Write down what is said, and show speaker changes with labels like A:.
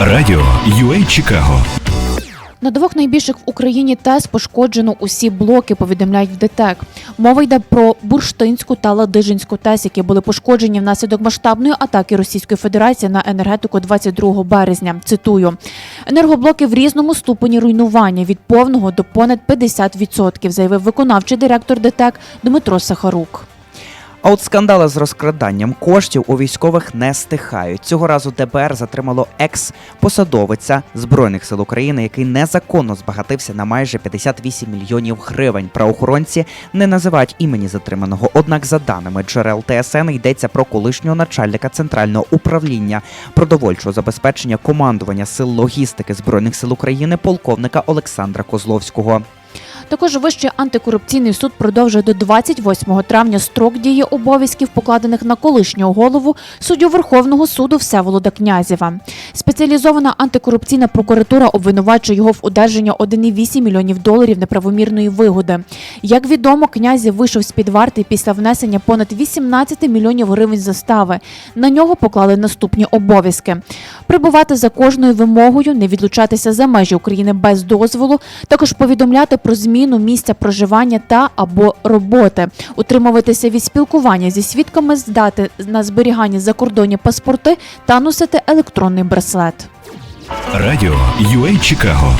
A: Радіо UA Чикаго
B: На двох найбільших в Україні ТЕС пошкоджено усі блоки, повідомляють в ДТЕК. Мова йде про Бурштинську та Ладижинську ТЕС, які були пошкоджені внаслідок масштабної атаки Російської Федерації на енергетику 22 березня. Цитую: енергоблоки в різному ступені руйнування від повного до понад 50%, заявив виконавчий директор ДТЕК Дмитро Сахарук.
C: А от скандали з розкраданням коштів у військових не стихають. Цього разу ДБР затримало екс-посадовиця Збройних сил України, який незаконно збагатився на майже 58 мільйонів гривень. Правоохоронці не називають імені затриманого. Однак, за даними джерел ТСН, йдеться про колишнього начальника центрального управління продовольчого забезпечення командування сил логістики збройних сил України полковника Олександра Козловського.
B: Також Вищий антикорупційний суд продовжує до 28 травня строк дії обов'язків, покладених на колишнього голову суддю Верховного суду Всеволода Князєва. Спеціалізована антикорупційна прокуратура обвинувачує його в одержанні 1,8 мільйонів доларів неправомірної вигоди. Як відомо, князів вийшов з під варти після внесення понад 18 мільйонів гривень застави. На нього поклали наступні обов'язки: прибувати за кожною вимогою, не відлучатися за межі України без дозволу, також повідомляти про зміну місця проживання та або роботи, утримуватися від спілкування зі свідками, здати на зберігання закордонні паспорти та носити електронний браслет.
A: Радіо UA Чикаго